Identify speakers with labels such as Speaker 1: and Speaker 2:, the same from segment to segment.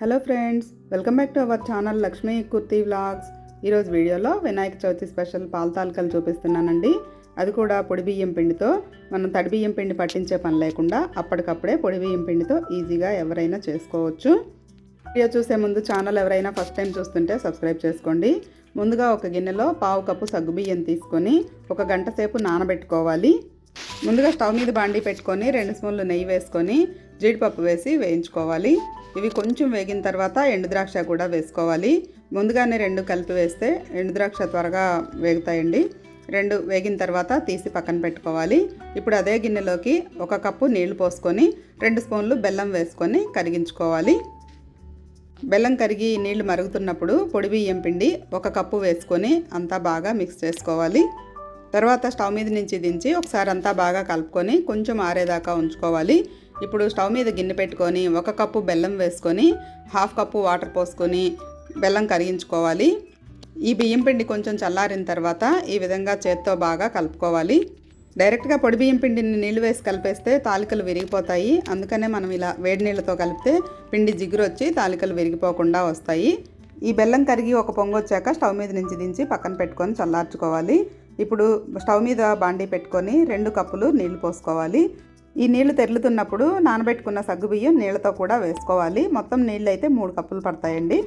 Speaker 1: Hello friends welcome back to our channel Lakshmi kurti vlogs. ఈరోజు వీడియోలో Vinayaka Chavithi special పాల తాలికలు చూపిస్తున్నానండి. అది కూడా పొడి బియ్యం పిండితో. మనం తడి బియ్యం పిండి పట్టించే పని లేకుండా అప్పటికప్పుడే పొడి బియ్యం పిండితో ఈజీగా ఎవరైనా చేసుకోవచ్చు. వీడియో చూసే ముందు ఛానల్ ఎవరైనా ఫస్ట్ టైం చూస్తుంటే సబ్స్క్రైబ్ చేసుకోండి. ముందుగా ఒక గిన్నెలో పావు కప్పు సగ్గుబియ్యం తీసుకొని ఒక గంట సేపు నానబెట్టుకోవాలి. ముందుగా స్టవ్ మీద బాండీ పెట్టుకొని రెండు స్పూన్లు నెయ్యి వేసుకొని జీడిపప్పు వేసి వేయించుకోవాలి. ఇవి కొంచెం వేగిన తర్వాత ఎండు ద్రాక్ష కూడా వేసుకోవాలి. ముందుగానే రెండు కలిపి వేస్తే ఎండు ద్రాక్ష త్వరగా వేగుతాయండి. రెండు వేగిన తర్వాత తీసి పక్కన పెట్టుకోవాలి. ఇప్పుడు అదే గిన్నెలోకి ఒక కప్పు నీళ్ళు పోసుకొని రెండు స్పూన్లు బెల్లం వేసుకొని కరిగించుకోవాలి. బెల్లం కరిగి నీళ్ళు మరుగుతున్నప్పుడు పొడి బియ్యం పిండి ఒక కప్పు వేసుకొని అంతా బాగా మిక్స్ చేసుకోవాలి. తర్వాత స్టవ్ మీద నుంచి దించి ఒకసారి అంతా బాగా కలుపుకొని కొంచెం ఆరేదాకా ఉంచుకోవాలి. ఇప్పుడు స్టవ్ మీద గిన్నె పెట్టుకొని ఒక కప్పు బెల్లం వేసుకొని హాఫ్ కప్పు వాటర్ పోసుకొని బెల్లం కరిగించుకోవాలి. ఈ బియ్యం పిండి కొంచెం చల్లారిన తర్వాత ఈ విధంగా చేత్తో బాగా కలుపుకోవాలి. డైరెక్ట్గా పొడి బియ్యం పిండిని నీళ్ళు వేసి కలిపేస్తే తాలికలు విరిగిపోతాయి. అందుకనే మనం ఇలా వేడి నీళ్ళతో కలిపితే పిండి జిగురు వచ్చి తాలికలు విరిగిపోకుండా వస్తాయి. ఈ బెల్లం కరిగి ఒక పొంగు వచ్చాక స్టవ్ మీద నుంచి దించి పక్కన పెట్టుకొని చల్లార్చుకోవాలి. ఇప్పుడు స్టవ్ మీద బాండీ పెట్టుకొని రెండు కప్పులు నీళ్ళు పోసుకోవాలి. ఈ నీళ్ళు తెరులుతున్నప్పుడు నానబెట్టుకున్న సగ్గుబియ్యం నీళ్ళతో కూడా వేసుకోవాలి. మొత్తం నీళ్ళు అయితే మూడు కప్పులు పడతాయండి.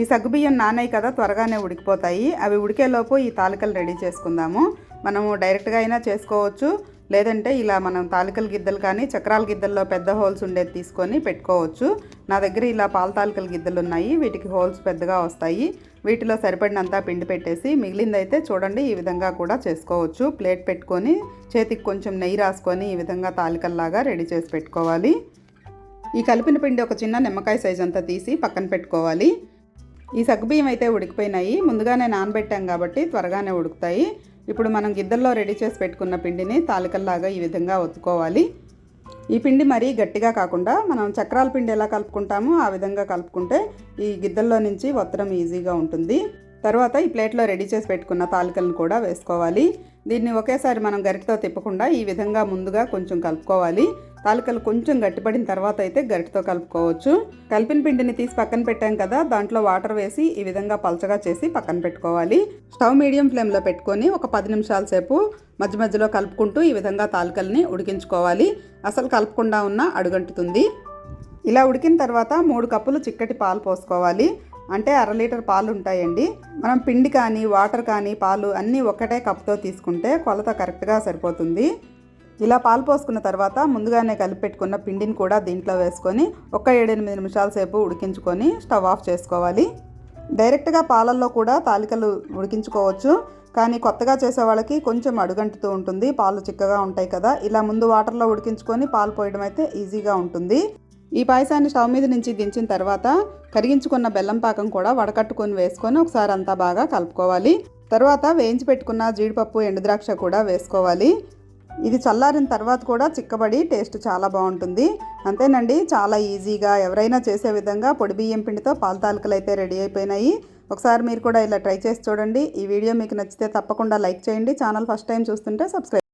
Speaker 1: ఈ సగ్గుబియ్యం నానాయి కదా త్వరగానే ఉడికిపోతాయి. అవి ఉడికేలోపు ఈ తాలికలు రెడీ చేసుకుందాము. మనము డైరెక్ట్గా అయినా చేసుకోవచ్చు. లేదంటే ఇలా మనం తాలికల గిద్దలు కానీ చక్రాల గిద్దల్లో పెద్ద హోల్స్ ఉండేది తీసుకొని పెట్టుకోవచ్చు. నా దగ్గర ఇలా పాల తాలికల గిద్దలు ఉన్నాయి. వీటికి హోల్స్ పెద్దగా వస్తాయి. వీటిలో సరిపడినంత పిండి పెట్టేసి మిగిలిందైతే చూడండి ఈ విధంగా కూడా చేసుకోవచ్చు. ప్లేట్ పెట్టుకొని చేతికి కొంచెం నెయ్యి రాసుకొని ఈ విధంగా తాలికల్లాగా రెడీ చేసి పెట్టుకోవాలి. ఈ కలిపిన పిండి ఒక చిన్న నిమ్మకాయ సైజ్ అంతా తీసి పక్కన పెట్టుకోవాలి. ఈ సగ్గుబియ్యం అయితే ఉడికిపోయినాయి. ముందుగానే నానబెట్టాం కాబట్టి త్వరగానే ఉడుకుతాయి. ఇప్పుడు మనం గిద్దల్లో రెడీ చేసి పెట్టుకున్న పిండిని తాలికల్లాగా ఈ విధంగా ఒత్తుకోవాలి. ఈ పిండి మరీ గట్టిగా కాకుండా మనం చక్రాల పిండి ఎలా కలుపుకుంటామో ఆ విధంగా కలుపుకుంటే ఈ గిద్దల్లో నుంచి ఒత్తడం ఈజీగా ఉంటుంది. తర్వాత ఈ ప్లేట్లో రెడీ చేసి పెట్టుకున్న తాలికలను కూడా వేసుకోవాలి. దీన్ని ఒకేసారి మనం గరిటతో తిప్పకుండా ఈ విధంగా ముందుగా కొంచెం కలుపుకోవాలి. తాలికలు కొంచెం గట్టిపడిన తర్వాత అయితే గరిటతో కలుపుకోవచ్చు. కలిపిన పిండిని తీసి పక్కన పెట్టాం కదా దాంట్లో వాటర్ వేసి ఈ విధంగా పలచగా చేసి పక్కన పెట్టుకోవాలి. స్టవ్ మీడియం ఫ్లేమ్లో పెట్టుకొని ఒక పది నిమిషాల సేపు మధ్య మధ్యలో కలుపుకుంటూ ఈ విధంగా తాలికల్ని ఉడికించుకోవాలి. అసలు కలపకుండా ఉన్న అడుగంటుతుంది. ఇలా ఉడికిన తర్వాత మూడు కప్పులు చిక్కటి పాలు పోసుకోవాలి. అంటే అర లీటర్ పాలు ఉంటాయండి. మనం పిండి కానీ వాటర్ కానీ పాలు అన్నీ ఒకటే కప్తో తీసుకుంటే కొలత కరెక్ట్గా సరిపోతుంది. ఇలా పాలు పోసుకున్న తర్వాత ముందుగానే కలిపి పెట్టుకున్న పిండిని కూడా దీంట్లో వేసుకొని ఒక ఏడెనిమిది నిమిషాల సేపు ఉడికించుకొని స్టవ్ ఆఫ్ చేసుకోవాలి. డైరెక్ట్గా పాలల్లో కూడా తాలికలు ఉడికించుకోవచ్చు. కానీ కొత్తగా చేసే వాళ్ళకి కొంచెం అడుగంటుతూ ఉంటుంది. పాలు చిక్కగా ఉంటాయి కదా. ఇలా ముందు వాటర్లో ఉడికించుకొని పాలు పోయడం అయితే ఈజీగా ఉంటుంది. ఈ పాయసాన్ని స్టవ్ మీద నుంచి దించిన తర్వాత కరిగించుకున్న బెల్లం పాకం కూడా వడకట్టుకొని వేసుకొని ఒకసారి అంతా బాగా కలుపుకోవాలి. తర్వాత వేయించి పెట్టుకున్న జీడిపప్పు ఎండుద్రాక్ష కూడా వేసుకోవాలి. ఇది చల్లారిన తర్వాత కూడా చిక్కబడి టేస్ట్ చాలా బాగుంటుంది. అంతేనండి చాలా ఈజీగా ఎవరైనా చేసే విధంగా పొడి బియ్యం పిండితో పాలతాలకలు అయితే రెడీ అయిపోయినాయి. ఒకసారి మీరు కూడా ఇలా ట్రై చేసి చూడండి. ఈ వీడియో మీకు నచ్చితే తప్పకుండా లైక్ చేయండి. ఛానల్ ఫస్ట్ టైం చూస్తుంటే సబ్స్క్రైబ్